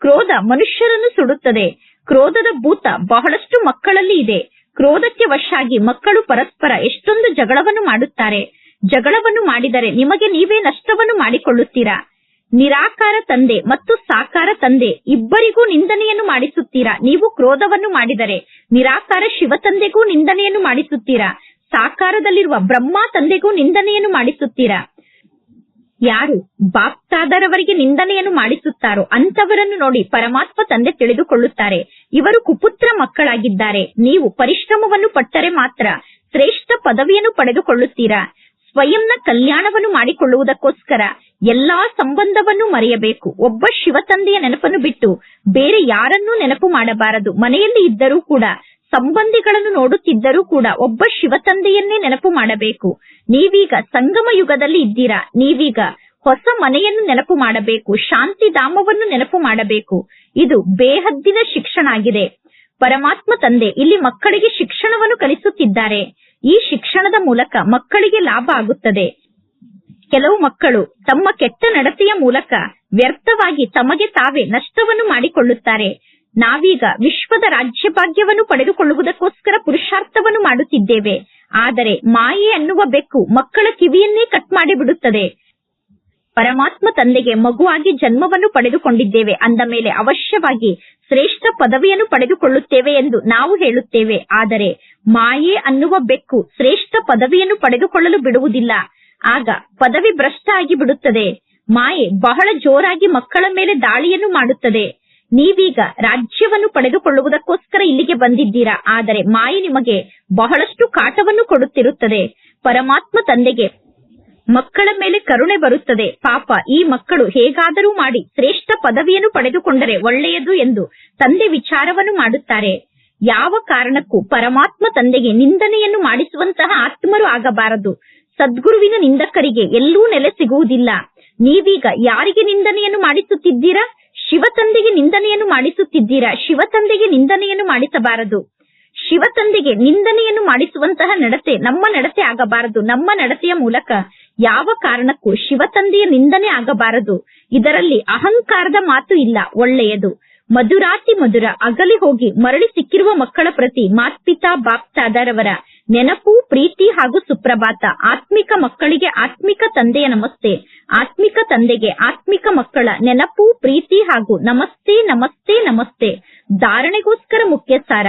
ಕ್ರೋಧ ಮನುಷ್ಯರನ್ನು ಸುಡುತ್ತದೆ. ಕ್ರೋಧದ ಭೂತ ಬಹಳಷ್ಟು ಮಕ್ಕಳಲ್ಲಿ ಇದೆ. ಕ್ರೋಧಕ್ಕೆ ವಶಾಗಿ ಮಕ್ಕಳು ಪರಸ್ಪರ ಎಷ್ಟೊಂದು ಜಗಳವನ್ನು ಮಾಡುತ್ತಾರೆ. ಜಗಳವನ್ನು ಮಾಡಿದರೆ ನಿಮಗೆ ನೀವೇ ನಷ್ಟವನ್ನು ಮಾಡಿಕೊಳ್ಳುತ್ತೀರಾ? ನಿರಾಕಾರ ತಂದೆ ಮತ್ತು ಸಾಕಾರ ತಂದೆ ಇಬ್ಬರಿಗೂ ನಿಂದನೆಯನ್ನು ಮಾಡಿಸುತ್ತೀರಾ? ನೀವು ಕ್ರೋಧವನ್ನು ಮಾಡಿದರೆ ನಿರಾಕಾರ ಶಿವ ತಂದೆಗೂ ನಿಂದನೆಯನ್ನು ಮಾಡಿಸುತ್ತೀರಾ? ಸಾಕಾರದಲ್ಲಿರುವ ಬ್ರಹ್ಮ ತಂದೆಗೂ ನಿಂದನೆಯನ್ನು ಮಾಡಿಸುತ್ತೀರಾ? ಯಾರು ಬಾಪ್ತಾದರವರಿಗೆ ನಿಂದನೆಯನ್ನು ಮಾಡಿಸುತ್ತಾರೋ ಅಂತವರನ್ನು ನೋಡಿ ಪರಮಾತ್ಮ ತಂದೆ ತಿಳಿದುಕೊಳ್ಳುತ್ತಾರೆ. ಇವರು ಕುಪುತ್ರ ಮಕ್ಕಳಾಗಿದ್ದಾರೆ. ನೀವು ಪರಿಶ್ರಮವನ್ನು ಪಟ್ಟರೆ ಮಾತ್ರ ಶ್ರೇಷ್ಠ ಪದವಿಯನ್ನು ಪಡೆದುಕೊಳ್ಳುತ್ತೀರಾ? ಸ್ವಯಂನ ಕಲ್ಯಾಣವನ್ನು ಮಾಡಿಕೊಳ್ಳುವುದಕ್ಕೋಸ್ಕರ ಎಲ್ಲಾ ಸಂಬಂಧವನ್ನು ಮರೆಯಬೇಕು. ಒಬ್ಬ ಶಿವ ತಂದೆಯ ನೆನಪನ್ನು ಬಿಟ್ಟು ಬೇರೆ ಯಾರನ್ನೂ ನೆನಪು ಮಾಡಬಾರದು. ಮನೆಯಲ್ಲಿ ಇದ್ದರೂ ಕೂಡ ಸಂಬಂಧಿಗಳನ್ನು ನೋಡುತ್ತಿದ್ದರೂ ಕೂಡ ಒಬ್ಬ ಶಿವತಂದೆಯನ್ನೇ ನೆನಪು ಮಾಡಬೇಕು. ನೀವೀಗ ಸಂಗಮ ಯುಗದಲ್ಲಿ ಇದ್ದೀರಾ? ನೀವೀಗ ಹೊಸ ಮನೆಯನ್ನು ನೆನಪು ಮಾಡಬೇಕು ಶಾಂತಿಧಾಮವನ್ನು ನೆನಪು ಮಾಡಬೇಕು. ಇದು ಬೇಹದ್ದಿನ ಶಿಕ್ಷಣ ಆಗಿದೆ ಪರಮಾತ್ಮ ತಂದೆ ಇಲ್ಲಿ ಮಕ್ಕಳಿಗೆ ಶಿಕ್ಷಣವನ್ನು ಕಲಿಸುತ್ತಿದ್ದಾರೆ. ಈ ಶಿಕ್ಷಣದ ಮೂಲಕ ಮಕ್ಕಳಿಗೆ ಲಾಭ ಆಗುತ್ತದೆ. ಕೆಲವು ಮಕ್ಕಳು ತಮ್ಮ ಕೆಟ್ಟ ನಡತೆಯ ಮೂಲಕ ವ್ಯರ್ಥವಾಗಿ ತಮಗೆ ತಾವೇ ನಷ್ಟವನ್ನು ಮಾಡಿಕೊಳ್ಳುತ್ತಾರೆ. ನಾವೀಗ ವಿಶ್ವದ ರಾಜ್ಯಭಾಗ್ಯವನ್ನು ಪಡೆದುಕೊಳ್ಳುವುದಕ್ಕೋಸ್ಕರ ಪುರುಷಾರ್ಥವನ್ನು ಮಾಡುತ್ತಿದ್ದೇವೆ. ಆದರೆ ಮಾಯೆ ಅನ್ನುವ ಬೆಕ್ಕು ಮಕ್ಕಳ ಕಿವಿಯನ್ನೇ ಕಟ್ ಮಾಡಿಬಿಡುತ್ತದೆ. ಪರಮಾತ್ಮ ತಂದೆಗೆ ಮಗುವಾಗಿ ಜನ್ಮವನ್ನು ಪಡೆದುಕೊಂಡಿದ್ದೇವೆ. ಅಂದ ಮೇಲೆ ಅವಶ್ಯವಾಗಿ ಶ್ರೇಷ್ಠ ಪದವಿಯನ್ನು ಪಡೆದುಕೊಳ್ಳುತ್ತೇವೆ ಎಂದು ನಾವು ಹೇಳುತ್ತೇವೆ. ಆದರೆ ಮಾಯೆ ಅನ್ನುವ ಬೆಕ್ಕು ಶ್ರೇಷ್ಠ ಪದವಿಯನ್ನು ಪಡೆದುಕೊಳ್ಳಲು ಬಿಡುವುದಿಲ್ಲ. ಆಗ ಪದವಿ ಭ್ರಷ್ಟ ಆಗಿ ಬಿಡುತ್ತದೆ ಮಾಯೆ ಬಹಳ ಜೋರಾಗಿ ಮಕ್ಕಳ ಮೇಲೆ ದಾಳಿಯನ್ನು ಮಾಡುತ್ತದೆ. ನೀವೀಗ ರಾಜ್ಯವನ್ನು ಪಡೆದುಕೊಳ್ಳುವುದಕ್ಕೋಸ್ಕರ ಇಲ್ಲಿಗೆ ಬಂದಿದ್ದೀರಾ? ಆದರೆ ಮಾಯೆ ನಿಮಗೆ ಬಹಳಷ್ಟು ಕಾಟವನ್ನು ಕೊಡುತ್ತಿರುತ್ತದೆ. ಪರಮಾತ್ಮ ತಂದೆಗೆ ಮಕ್ಕಳ ಮೇಲೆ ಕರುಣೆ ಬರುತ್ತದೆ. ಪಾಪ, ಈ ಮಕ್ಕಳು ಹೇಗಾದರೂ ಮಾಡಿ ಶ್ರೇಷ್ಠ ಪದವಿಯನ್ನು ಪಡೆದುಕೊಂಡರೆ ಒಳ್ಳೆಯದು ಎಂದು ತಂದೆ ವಿಚಾರವನ್ನು ಮಾಡುತ್ತಾರೆ. ಯಾವ ಕಾರಣಕ್ಕೂ ಪರಮಾತ್ಮ ತಂದೆಗೆ ನಿಂದನೆಯನ್ನು ಮಾಡಿಸುವಂತಹ ಆತ್ಮರು ಆಗಬಾರದು. ಸದ್ಗುರುವಿನ ನಿಂದಕರಿಗೆ ಎಲ್ಲೂ ನೆಲೆ ಸಿಗುವುದಿಲ್ಲ. ನೀವೀಗ ಯಾರಿಗೆ ನಿಂದನೆಯನ್ನು ಮಾಡಿಸುತ್ತಿದ್ದೀರಾ? ಶಿವತಂದೆಗೆ ನಿಂದನೆಯನ್ನು ಮಾಡಿಸುತ್ತಿದ್ದೀರಾ? ಶಿವತಂದೆಗೆ ನಿಂದನೆಯನ್ನು ಮಾಡಿಸಬಾರದು. ಶಿವತಂದೆಗೆ ನಿಂದನೆಯನ್ನು ಮಾಡಿಸುವಂತಹ ನಡತೆ ನಮ್ಮ ನಡತೆ ಆಗಬಾರದು. ನಮ್ಮ ನಡತೆಯ ಮೂಲಕ ಯಾವ ಕಾರಣಕ್ಕೂ ಶಿವತಂದೆಯ ನಿಂದನೆ ಆಗಬಾರದು. ಇದರಲ್ಲಿ ಅಹಂಕಾರದ ಮಾತು ಇಲ್ಲ. ಒಳ್ಳೆಯದು. ಮಧುರಾತಿ ಮಧುರ ಅಗಲಿ ಹೋಗಿ ಮರಳಿ ಸಿಕ್ಕಿರುವ ಮಕ್ಕಳ ಪ್ರತಿ ಮಾತ್ಪಿತಾ ಬಾಪ್ತಾದರವರ ನೆನಪು, ಪ್ರೀತಿ ಹಾಗೂ ಸುಪ್ರಭಾತ. ಆತ್ಮಿಕ ಮಕ್ಕಳಿಗೆ ಆತ್ಮಿಕ ತಂದೆಯ ನಮಸ್ತೆ. ಆತ್ಮಿಕ ತಂದೆಗೆ ಆತ್ಮಿಕ ಮಕ್ಕಳ ನೆನಪು, ಪ್ರೀತಿ ಹಾಗೂ ನಮಸ್ತೆ ನಮಸ್ತೆ ನಮಸ್ತೆ. ಧಾರಣೆಗೋಸ್ಕರ ಮುಖ್ಯ ಸಾರ.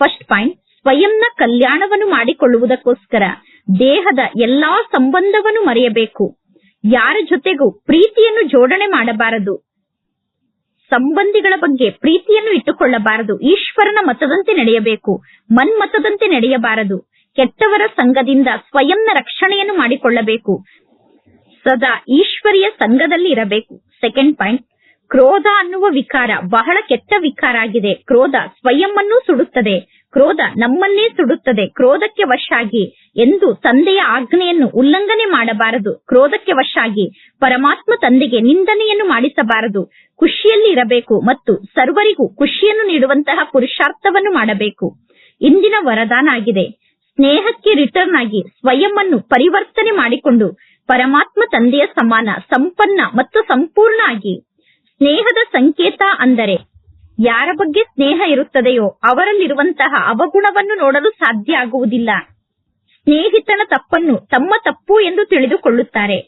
ಫಸ್ಟ್ ಪಾಯಿಂಟ್, ಸ್ವಯಂನ ಕಲ್ಯಾಣವನ್ನು ಮಾಡಿಕೊಳ್ಳುವುದಕ್ಕೋಸ್ಕರ ದೇಹದ ಎಲ್ಲಾ ಸಂಬಂಧವನ್ನು ಮರೆಯಬೇಕು. ಯಾರ ಜೊತೆಗೂ ಪ್ರೀತಿಯನ್ನು ಜೋಡಣೆ ಮಾಡಬಾರದು. ಸಂಬಂಧಿಗಳ ಬಗ್ಗೆ ಪ್ರೀತಿಯನ್ನು ಇಟ್ಟುಕೊಳ್ಳಬಾರದು. ಈಶ್ವರನ ಮತದಂತೆ ನಡೆಯಬೇಕು. ಮನ್ಮತದಂತೆ ನಡೆಯಬಾರದು. ಕೆಟ್ಟವರ ಸಂಘದಿಂದ ಸ್ವಯಂನ ರಕ್ಷಣೆಯನ್ನು ಮಾಡಿಕೊಳ್ಳಬೇಕು. ಸದಾ ಈಶ್ವರಿಯ ಸಂಘದಲ್ಲಿ ಇರಬೇಕು. Second point. ಕ್ರೋಧ ಅನ್ನುವ ವಿಕಾರ ಬಹಳ ಕೆಟ್ಟ ವಿಕಾರ ಆಗಿದೆ. ಕ್ರೋಧ ಸ್ವಯಂವನ್ನು ಸುಡುತ್ತದೆ. ಕ್ರೋಧ ನಮ್ಮನ್ನೇ ಸುಡುತ್ತದೆ. ಕ್ರೋಧಕ್ಕೆ ವಶಾಗಿ ಎಂದು ತಂದೆಯ ಆಜ್ಞೆಯನ್ನು ಉಲ್ಲಂಘನೆ ಮಾಡಬಾರದು. ಕ್ರೋಧಕ್ಕೆ ವಶಾಗಿ ಪರಮಾತ್ಮ ತಂದೆಗೆ ನಿಂದನೆಯನ್ನು ಮಾಡಿಸಬಾರದು. ಖುಷಿಯಲ್ಲಿ ಇರಬೇಕು ಮತ್ತು ಸರ್ವರಿಗೂ ಖುಷಿಯನ್ನು ನೀಡುವಂತಹ ಪುರುಷಾರ್ಥವನ್ನು ಮಾಡಬೇಕು. ಇಂದಿನ ವರದಾನ ಆಗಿದೆ. ಸ್ನೇಹಕ್ಕೆ ರಿಟರ್ನ್ ಆಗಿ ಸ್ವಯಂವನ್ನು ಪರಿವರ್ತನೆ ಮಾಡಿಕೊಂಡು ಪರಮಾತ್ಮ ತಂದೆಯ ಸಮಾನ, ಸಂಪನ್ನ ಮತ್ತು ಸಂಪೂರ್ಣ ಆಗಿ. ಸ್ನೇಹದ ಸಂಕೇತ ಅಂದರೆ ಯಾರ ಬಗ್ಗೆ ಸ್ನೇಹ ಇರುತ್ತದೆಯೋ ಅವರಲ್ಲಿರುವಂತಹ ಅವಗುಣವನ್ನು ನೋಡಲು ಸಾಧ್ಯ ಆಗುವುದಿಲ್ಲ. ಸ್ನೇಹಿತನ ತಪ್ಪನ್ನು ತಮ್ಮ ತಪ್ಪು ಎಂದು ತಿಳಿದುಕೊಳ್ಳುತ್ತಾರೆ.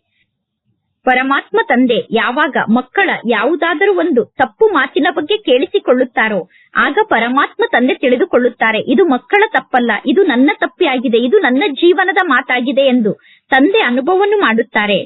ಪರಮಾತ್ಮ ತಂದೆ ಯಾವಾಗ ಮಕ್ಕಳ ಯಾವುದಾದರೂ ಒಂದು ತಪ್ಪು ಮಾತಿನ ಬಗ್ಗೆ ಕೇಳಿಸಿಕೊಳ್ಳುತ್ತಾರೋ, ಆಗ ಪರಮಾತ್ಮ ತಂದೆ ತಿಳಿದುಕೊಳ್ಳುತ್ತಾರೆ, ಇದು ಮಕ್ಕಳ ತಪ್ಪಲ್ಲ, ಇದು ನನ್ನ ತಪ್ಪೇ ಆಗಿದೆ ಇದು ನನ್ನ ಜೀವನದ ಮಾತಾಗಿದೆ ಎಂದು ತಂದೆ ಅನುಭವವನ್ನು ಮಾಡುತ್ತಾರೆ.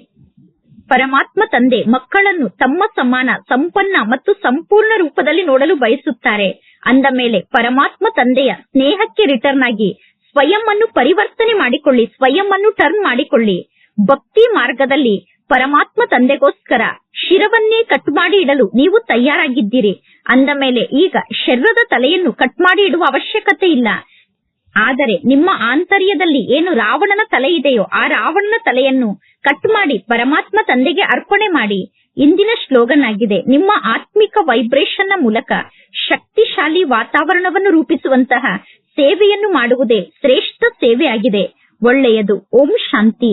ಪರಮಾತ್ಮ ತಂದೆ ಮಕ್ಕಳನ್ನು ತಮ್ಮ ಸಮಾನ, ಸಂಪನ್ನ ಮತ್ತು ಸಂಪೂರ್ಣ ರೂಪದಲ್ಲಿ ನೋಡಲು ಬಯಸುತ್ತಾರೆ. ಅಂದ ಮೇಲೆ ಪರಮಾತ್ಮ ತಂದೆಯ ಸ್ನೇಹಕ್ಕೆ ರಿಟರ್ನ್ ಆಗಿ ಸ್ವಯಂ ಅನ್ನು ಪರಿವರ್ತನೆ ಮಾಡಿಕೊಳ್ಳಿ, ಸ್ವಯಂ ಅನ್ನು ಟರ್ನ್ ಮಾಡಿಕೊಳ್ಳಿ. ಭಕ್ತಿ ಮಾರ್ಗದಲ್ಲಿ ಪರಮಾತ್ಮ ತಂದೆಗೋಸ್ಕರ ಶಿರವನ್ನೇ ಕಟ್ ಮಾಡಿ ಇಡಲು ನೀವು ತಯಾರಾಗಿದ್ದೀರಿ. ಅಂದ ಮೇಲೆ ಈಗ ಶರೀರದ ತಲೆಯನ್ನು ಕಟ್ ಮಾಡಿ ಇಡುವ ಅವಶ್ಯಕತೆ ಇಲ್ಲ. ಆದರೆ ನಿಮ್ಮ ಆಂತರ್ಯದಲ್ಲಿ ಏನು ರಾವಣನ ತಲೆ ಇದೆಯೋ, ಆ ರಾವಣನ ತಲೆಯನ್ನು ಕಟ್ ಮಾಡಿ, ಪರಮಾತ್ಮ ತಂದೆಗೆ ಅರ್ಪಣೆ ಮಾಡಿ. ಇಂದಿನ ಸ್ಲೋಗನ್ ಆಗಿದೆ ನಿಮ್ಮ ಆತ್ಮಿಕ ವೈಬ್ರೇಷನ್ ಮೂಲಕ ಶಕ್ತಿಶಾಲಿ ವಾತಾವರಣವನ್ನು ರೂಪಿಸುವಂತಹ ಸೇವೆಯನ್ನು ಮಾಡುವುದೇ ಶ್ರೇಷ್ಠ ಸೇವೆ ಆಗಿದೆ ಒಳ್ಳೆಯದು. ಓಂ ಶಾಂತಿ.